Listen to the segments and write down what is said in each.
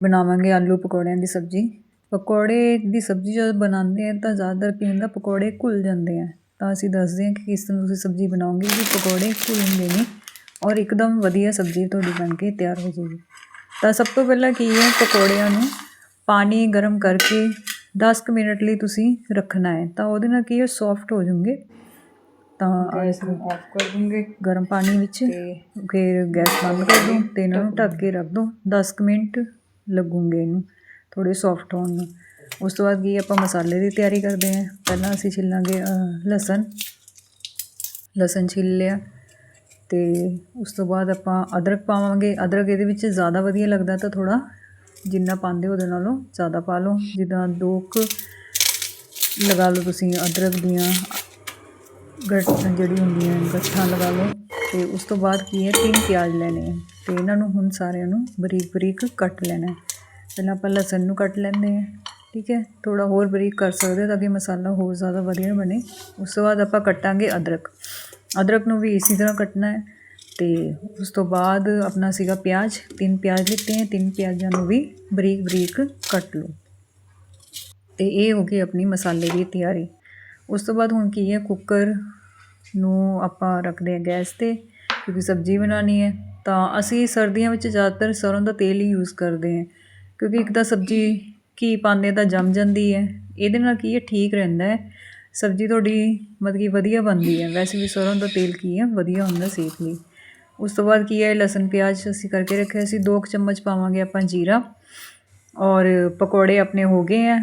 ਬਣਾਵਾਂਗੇ ਆਲੂ ਪਕੌੜਿਆਂ ਦੀ ਸਬਜ਼ੀ। ਪਕੌੜੇ ਦੀ ਸਬਜ਼ੀ ਜਦੋਂ ਬਣਾਉਂਦੇ ਆ ਤਾਂ ਜ਼ਿਆਦਾਤਰ ਕੀ ਹੁੰਦਾ ਪਕੌੜੇ ਘੁਲ ਜਾਂਦੇ ਆ। ਤਾਂ ਅਸੀਂ ਦੱਸਦੇ ਹਾਂ ਕਿ ਕਿਸ ਤਰ੍ਹਾਂ ਤੁਸੀਂ ਸਬਜ਼ੀ ਬਣਾਓਗੇ ਕਿ ਪਕੌੜੇ ਘੁਲਣਗੇ ਨਹੀਂ ਔਰ ਇੱਕਦਮ ਵਧੀਆ ਸਬਜ਼ੀ ਤੁਹਾਡੀ ਬਣ ਕੇ ਤਿਆਰ ਹੋ ਜਾਏਗੀ ਤਾਂ ਸਭ ਤੋਂ ਪਹਿਲਾਂ ਕੀ ਹੈ ਪਕੌੜਿਆਂ ਨੂੰ ਪਾਣੀ ਗਰਮ ਕਰਕੇ 10 ਕੁ ਮਿੰਟ ਲਈ ਤੁਸੀਂ ਰੱਖਣਾ ਹੈ। ਤਾਂ ਉਹਦੇ ਨਾਲ ਕੀ ਹੈ ਸੌਫਟ ਹੋ ਜਾਣਗੇ ਤਾਂ ਗੈਸ ਨੂੰ ਆਫ ਕਰ ਦੂੰਗੇ। ਗਰਮ ਪਾਣੀ ਵਿੱਚ ਤੇ ਫਿਰ ਗੈਸ ਬੰਦ ਕਰ ਦੋ ਤੇ ਇਹਨਾਂ ਨੂੰ ਢੱਕ ਕੇ ਰੱਖ ਦੋ 10 ਕੁ ਮਿੰਟ ਲੱਗੂਗੇ ਇਹਨੂੰ ਥੋੜੇ ਸੌਫਟ ਹੋਣ ਨੂੰ। ਉਸ ਤੋਂ ਬਾਅਦ ਕੀ ਆਪਾਂ ਮਸਾਲੇ ਦੀ ਤਿਆਰੀ ਕਰਦੇ ਹਾਂ। ਪਹਿਲਾਂ ਅਸੀਂ ਛਿੱਲਾਂਗੇ ਲਸਣ। ਲਸਣ ਛਿੱਲ ਲਿਆ ਤੇ ਉਸ ਤੋਂ ਬਾਅਦ ਆਪਾਂ ਅਦਰਕ ਪਾਵਾਂਗੇ। ਅਦਰਕ ਇਹਦੇ ਵਿੱਚ ਜ਼ਿਆਦਾ ਵਧੀਆ ਲੱਗਦਾ ਤਾਂ ਥੋੜਾ ਜਿੰਨਾ ਪਾਉਂਦੇ ਉਹਦੇ ਨਾਲੋਂ ਜ਼ਿਆਦਾ ਪਾ ਲਓ। ਜਿੱਦਾਂ ਦੋ ਕੁ ਲਗਾ ਲਓ ਤੁਸੀਂ ਅਦਰਕ ਦੀਆਂ ਗੱਠ, ਜਿਹੜੀ ਹੁੰਦੀਆਂ ਗੱਠਾਂ ਲਗਾ ਲਓ। ਤੇ ਉਸ ਤੋਂ ਬਾਅਦ ਕੀ ਹੈ? ਤਿੰਨ ਪਿਆਜ਼ ਲੈਣੇ ਹੈ ਤੇ ਇਹਨਾਂ ਨੂੰ ਹੁਣ ਸਾਰਿਆਂ ਨੂੰ ਬਰੀਕ ਬਰੀਕ ਕੱਟ ਲੈਣਾ ਹੈ। ਪਹਿਲਾਂ ਆਪਾਂ ਲਸਣ ਨੂੰ ਕੱਟ ਲੈਂਦੇ ਹਾਂ, ਠੀਕ ਹੈ? ਥੋੜਾ ਹੋਰ ਬਰੀਕ ਕਰ ਸਕਦੇ ਤਾਂ ਕਿ ਮਸਾਲਾ ਹੋਰ ਜ਼ਿਆਦਾ ਵਧੀਆ ਬਣੇ। ਉਸ ਤੋਂ ਬਾਅਦ ਆਪਾਂ ਕੱਟਾਂਗੇ ਅਦਰਕ। ਅਦਰਕ ਨੂੰ ਵੀ ਇਸੇ ਤਰ੍ਹਾਂ ਕੱਟਣਾ ਹੈ ਤੇ ਉਸ ਤੋਂ ਬਾਅਦ ਆਪਣਾ ਸੀਗਾ ਪਿਆਜ਼। ਤਿੰਨ ਪਿਆਜ਼ ਲਿੱਤੇ ਹੈ, ਤਿੰਨ ਪਿਆਜ਼ਾਂ ਨੂੰ ਵੀ ਬਰੀਕ ਬਰੀਕ ਕੱਟ ਲਓ। ਤੇ ਇਹ ਹੋ ਗਈ ਆਪਣੀ ਮਸਾਲੇ ਦੀ ਤਿਆਰੀ। ਉਸ ਤੋਂ ਬਾਅਦ ਹੁਣ ਕੀ ਹੈ? ਕੁੱਕਰ ਨੂੰ ਆਪਾਂ ਰੱਖਦੇ ਹਾਂ ਗੈਸ ਤੇ, ਕਿਉਂਕਿ ਸਬਜ਼ੀ ਬਣਾਉਣੀ ਹੈ, ਤਾਂ ਅਸੀਂ ਸਰਦੀਆਂ ਵਿੱਚ ਜ਼ਿਆਦਾਤਰ ਸਰ੍ਹੋਂ ਦਾ ਤੇਲ ਹੀ ਯੂਜ਼ ਕਰਦੇ ਹਾਂ, ਕਿਉਂਕਿ ਇੱਕ ਤਾਂ ਸਬਜ਼ੀ ਘੀ ਪਾਉਂਦੇ ਤਾਂ ਜੰਮ ਜਾਂਦੀ ਹੈ, ਇਹਦੇ ਨਾਲ ਕੀ ਹੈ, ਠੀਕ ਰਹਿੰਦਾ ਹੈ। ਸਬਜ਼ੀ ਤੁਹਾਡੀ ਮਤਲਬ ਕਿ ਵਧੀਆ ਬਣਦੀ ਹੈ, ਵੈਸੇ ਵੀ ਸਰ੍ਹੋਂ ਦਾ ਤੇਲ ਕੀ ਹੈ, ਵਧੀਆ ਹੁੰਦਾ ਸਿਹਤ ਲਈ। ਉਸ ਤੋਂ ਬਾਅਦ ਕੀ ਹੈ, ਲਸਣ, ਪਿਆਜ਼ ਅਸੀਂ ਕਰਕੇ ਰੱਖਿਆ ਸੀ, ਦੋ ਕੁ ਚਮਚ ਪਾਵਾਂਗੇ ਆਪਾਂ ਜੀਰਾ, ਔਰ ਪਕੌੜੇ ਆਪਣੇ ਹੋ ਗਏ ਹੈ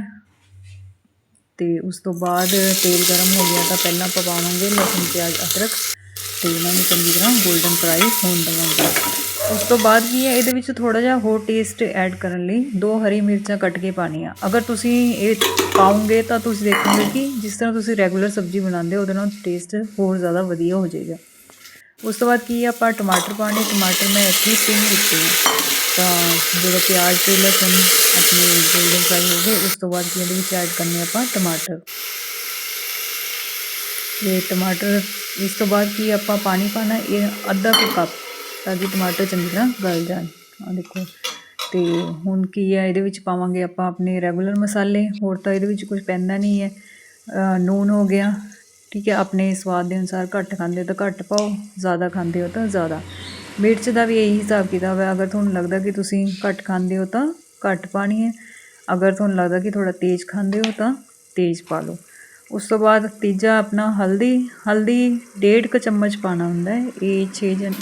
ਅਤੇ ਉਸ ਤੋਂ ਬਾਅਦ ਤੇਲ ਗਰਮ ਹੋ ਗਿਆ ਤਾਂ ਪਹਿਲਾਂ ਆਪਾਂ ਪਾਵਾਂਗੇ ਲਸਣ, ਪਿਆਜ਼, ਅਦਰਕ ਅਤੇ ਇਹਨਾਂ ਨੂੰ ਚੰਗੀ ਤਰ੍ਹਾਂ 골ਡਨ ਫਰਾਈ ਹੋਣ ਦੇਵਾਂਗੇ। ਉਸ ਤੋਂ ਬਾਅਦ ਕੀ ਹੈ, ਇਹਦੇ ਵਿੱਚ ਥੋੜਾ ਜਿਹਾ ਹੋਰ ਟੇਸਟ ਐਡ ਕਰਨ ਲਈ ਦੋ ਹਰੀ ਮਿਰਚਾਂ ਕੱਟ ਕੇ ਪਾਣੀਆਂ ਅਗਰ ਤੁਸੀਂ ਇਹ ਪਾਉਂਗੇ ਤਾਂ ਤੁਸੀਂ ਦੇਖੋਗੇ ਕਿ ਜਿਸ ਤਰ੍ਹਾਂ ਤੁਸੀਂ ਰੈਗੂਲਰ ਸਬਜ਼ੀ ਬਣਾਉਂਦੇ ਹੋ, ਉਹਦੇ ਨਾਲ ਟੇਸਟ ਹੋਰ ਜ਼ਿਆਦਾ ਵਧੀਆ ਹੋ ਜਾਏਗਾ। ਉਸ ਤੋਂ ਬਾਅਦ ਕੀ ਹੈ, ਆਪਾਂ ਟਮਾਟਰ ਪਾਣੇ ਟਮਾਟਰ ਮੈਂ ਇੱਥੇ ਤਿੰਨ ਦਿੱਤੇ ਹੈ ਤਾਂ ਜਦੋਂ ਪਿਆਜ਼ ਤੇ ਲਸਣ ਆਪਣੇ ਗੋਲਡਨ ਫਰਾਈ ਹੋ ਗਏ ਉਸ ਤੋਂ ਬਾਅਦ ਕੀ ਇਹਦੇ ਵਿੱਚ ਐਡ ਕਰਨੇ ਆਪਾਂ ਟਮਾਟਰ। ਇਹ ਟਮਾਟਰ ਇਸ ਤੋਂ ਬਾਅਦ ਕੀ ਆਪਾਂ ਪਾਣੀ ਪਾਣਾ ਇਹ ਅੱਧਾ ਕੁ ਕੱਪ ਤਾਂ ਕਿ ਟਮਾਟਰ ਚੰਗੀ ਤਰ੍ਹਾਂ ਗਲ ਜਾਣ। ਆ ਦੇਖੋ ਤੇ ਹੁਣ ਕੀ ਹੈ ਇਹਦੇ ਵਿੱਚ ਪਾਵਾਂਗੇ ਆਪਾਂ ਆਪਣੇ ਰੈਗੂਲਰ ਮਸਾਲੇ ਹੋਰ ਤਾਂ ਇਹਦੇ ਵਿੱਚ ਕੁਝ ਪੈਂਦਾ ਨਹੀਂ ਹੈ। ਅ, ਨੂਨ ਹੋ ਗਿਆ ਠੀਕ ਹੈ ਆਪਣੇ ਸਵਾਦ ਦੇ ਅਨੁਸਾਰ ਘੱਟ ਖਾਂਦੇ ਹੋ ਤਾਂ ਘੱਟ ਪਾਓ ਜ਼ਿਆਦਾ ਖਾਂਦੇ ਹੋ ਤਾਂ ਜ਼ਿਆਦਾ। ਮਿਰਚ ਦਾ ਵੀ ਇਹੀ ਹਿਸਾਬ ਕਿਤਾਬ ਹੈ। ਅਗਰ ਤੁਹਾਨੂੰ ਲੱਗਦਾ ਕਿ ਤੁਸੀਂ ਘੱਟ ਖਾਂਦੇ ਹੋ ਤਾਂ ਘੱਟ ਪਾਣੀ ਹੈ। ਅਗਰ ਤੁਹਾਨੂੰ ਲੱਗਦਾ ਕਿ ਥੋੜਾ ਤੇਜ਼ ਖਾਂਦੇ ਹੋ ਤਾਂ ਤੇਜ਼ ਪਾ ਲਓ। ਉਸ ਤੋਂ ਬਾਅਦ ਤੀਜਾ ਆਪਣਾ ਹਲਦੀ ਹਲਦੀ ਡੇਢ ਕੁ ਚਮਚ ਪਾਣਾ ਹੁੰਦਾ ਹੈ। ਇਹ 6 ਜਨ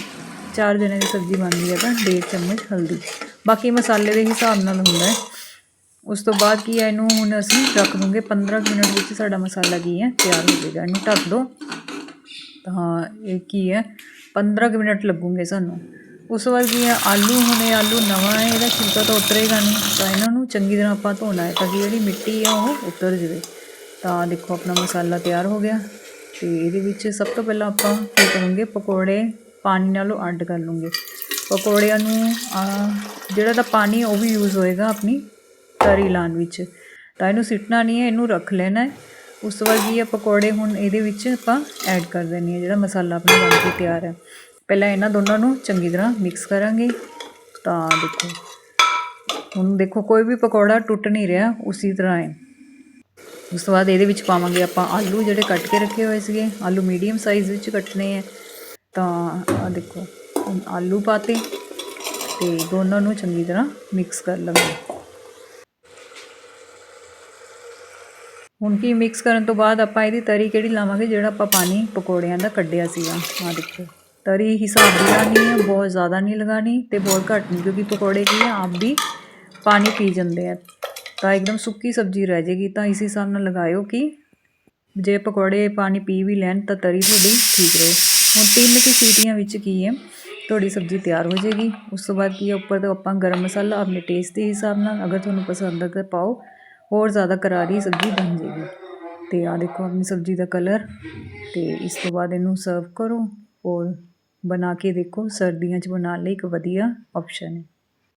ਚਾਰ ਜਣੇ ਦੀ ਸਬਜ਼ੀ ਬਣਦੀ ਹੈ ਤਾਂ ਡੇਢ ਚਮਚ ਹਲਦੀ। ਬਾਕੀ ਮਸਾਲੇ ਦੇ ਹਿਸਾਬ ਨਾਲ ਹੁੰਦਾ ਹੈ। ਉਸ ਤੋਂ ਬਾਅਦ ਕੀ ਹੈ, ਇਹਨੂੰ ਹੁਣ ਅਸੀਂ ਰੱਖ ਦੂੰਗੇ। 15 ਕੁ ਮਿੰਟ ਵਿੱਚ ਸਾਡਾ ਮਸਾਲਾ ਕੀ ਹੈ, ਤਿਆਰ ਹੋ ਜਾਏਗਾ। ਇਹਨੂੰ ਢੱਕ ਦਿਓ ਤਾਂ ਇਹ ਕੀ ਹੈ 15 ਕੁ ਮਿੰਟ ਲੱਗੂਗੇ ਸਾਨੂੰ। ਉਸ ਤੋਂ ਬਾਅਦ ਕੀ ਹੈ ਆਲੂ ਹੁਣ ਇਹ ਆਲੂ ਨਵਾਂ ਹੈ, ਇਹਦਾ ਛਿਲਕਾ ਤਾਂ ਉਤਰੇਗਾ ਨਹੀਂ। ਤਾਂ ਇਹਨਾਂ ਨੂੰ ਚੰਗੀ ਤਰ੍ਹਾਂ ਆਪਾਂ ਧੋਣਾ ਹੈ, ਤਾਂ ਕਿ ਜਿਹੜੀ ਮਿੱਟੀ ਹੈ ਉਹ ਉਤਰ ਜਾਵੇ। ਤਾਂ ਦੇਖੋ ਆਪਣਾ ਮਸਾਲਾ ਤਿਆਰ ਹੋ ਗਿਆ। ਤੇ ਇਹਦੇ ਵਿੱਚ ਸਭ ਤੋਂ ਪਹਿਲਾਂ ਆਪਾਂ ਕੀ ਕਰਾਂਗੇ, ਪਕੌੜੇ ਪਾਣੀ ਨਾਲੋਂ ਅੱਡ ਕਰ ਲੂੰਗੇ। ਪਕੌੜਿਆਂ ਨੂੰ ਜਿਹੜਾ ਤਾਂ ਪਾਣੀ ਉਹ ਵੀ ਯੂਜ਼ ਹੋਏਗਾ ਆਪਣੀ ਤਰੀ ਲਾਉਣ ਵਿੱਚ। ਤਾਂ ਇਹਨੂੰ ਸਿੱਟਣਾ ਨਹੀਂ ਹੈ, ਇਹਨੂੰ ਰੱਖ ਲੈਣਾ ਹੈ। ਉਸ ਤੋਂ ਬਾਅਦ ਕੀ ਆ ਪਕੌੜੇ ਹੁਣ ਇਹਦੇ ਵਿੱਚ ਆਪਾਂ ਐਡ ਕਰ ਦੇਣੀ ਹੈ, ਜਿਹੜਾ ਮਸਾਲਾ ਆਪਣਾ ਬਣ ਕੇ ਤਿਆਰ ਹੈ। ਪਹਿਲਾਂ ਇਹਨਾਂ ਦੋਨਾਂ ਨੂੰ ਚੰਗੀ ਤਰ੍ਹਾਂ ਮਿਕਸ ਕਰਾਂਗੇ। ਤਾਂ ਦੇਖੋ, ਹੁਣ ਦੇਖੋ, ਕੋਈ ਵੀ ਪਕੌੜਾ ਟੁੱਟ ਨਹੀਂ ਰਿਹਾ, ਉਸੇ ਤਰ੍ਹਾਂ ਹੈ। ਉਸ ਤੋਂ ਬਾਅਦ ਇਹਦੇ ਵਿੱਚ ਪਾਵਾਂਗੇ ਆਪਾਂ ਆਲੂ, ਜਿਹੜੇ ਕੱਟ ਕੇ ਰੱਖੇ ਹੋਏ ਸੀਗੇ। ਆਲੂ ਮੀਡੀਅਮ ਸਾਈਜ਼ ਵਿੱਚ ਕੱਟਣੇ ਆ ਤਾਂ ਦੇਖੋ ਆਲੂ ਪਾਤੇ ਤੇ ਦੋਨਾਂ ਨੂੰ ਚੰਗੀ ਤਰ੍ਹਾਂ ਮਿਕਸ ਕਰ ਲਵਾਂਗੇ। ਹੁਣ ਕੀ ਮਿਕਸ ਕਰਨ ਤੋਂ ਬਾਅਦ ਆਪਾਂ ਇਹਦੀ ਤਰੀ ਕਿਹੜੀ ਲਾਵਾਂਗੇ, ਜਿਹੜਾ ਆਪਾਂ ਪਾਣੀ ਪਕੌੜਿਆਂ ਦਾ ਕੱਢਿਆ ਸੀਗਾ। ਆ ਦੇਖੋ ਤਰੀ ਹਿਸਾਬ ਦੀ ਲਾਣੀ ਹੈ ਬਹੁਤ ਜ਼ਿਆਦਾ ਨਹੀਂ ਲਗਾਣੀ ਤੇ ਬਹੁਤ ਘੱਟ ਨਹੀਂ, ਕਿਉਂਕਿ ਪਕੌੜੇ ਕੀ ਹੈ ਆਪ ਵੀ ਪਾਣੀ ਪੀ ਜਾਂਦੇ ਆ। ਤਾਂ ਇੱਕਦਮ ਸੁੱਕੀ ਸਬਜ਼ੀ ਰਹਿ ਜਾਏਗੀ, ਤਾਂ ਇਸ ਹਿਸਾਬ ਨਾਲ ਲਗਾਇਓ ਕਿ ਜੇ ਪਕੌੜੇ ਪਾਣੀ ਪੀ ਵੀ ਲੈਣ ਤਾਂ ਤਰੀ ਤੁਹਾਡੀ ਠੀਕ ਰਹੇ। ਹੁਣ ਤਿੰਨ ਕੁ ਸੀਟੀਆਂ ਵਿੱਚ ਕੀ ਹੈ ਤੁਹਾਡੀ ਸਬਜ਼ੀ ਤਿਆਰ ਹੋ ਜਾਏਗੀ। ਉਸ ਤੋਂ ਬਾਅਦ ਕੀ ਹੈ ਉੱਪਰ ਤੋਂ ਆਪਾਂ ਗਰਮ ਮਸਾਲਾ ਆਪਣੇ ਟੇਸਟ ਦੇ ਹਿਸਾਬ ਨਾਲ, ਅਗਰ ਤੁਹਾਨੂੰ ਪਸੰਦ ਹੈ ਤਾਂ ਪਾਓ। ਹੋਰ ਜ਼ਿਆਦਾ ਕਰਾਰੀ ਸਬਜ਼ੀ ਬਣ ਜਾਏਗੀ। ਅਤੇ ਆਹ ਦੇਖੋ ਆਪਣੀ ਸਬਜ਼ੀ ਦਾ ਕਲਰ। ਅਤੇ ਇਸ ਤੋਂ ਬਾਅਦ ਇਹਨੂੰ ਸਰਵ ਕਰੋ ਔਰ ਬਣਾ ਕੇ ਦੇਖੋ ਸਰਦੀਆਂ 'ਚ ਬਣਾਉਣ ਲਈ ਇੱਕ ਵਧੀਆ ਆਪਸ਼ਨ ਹੈ।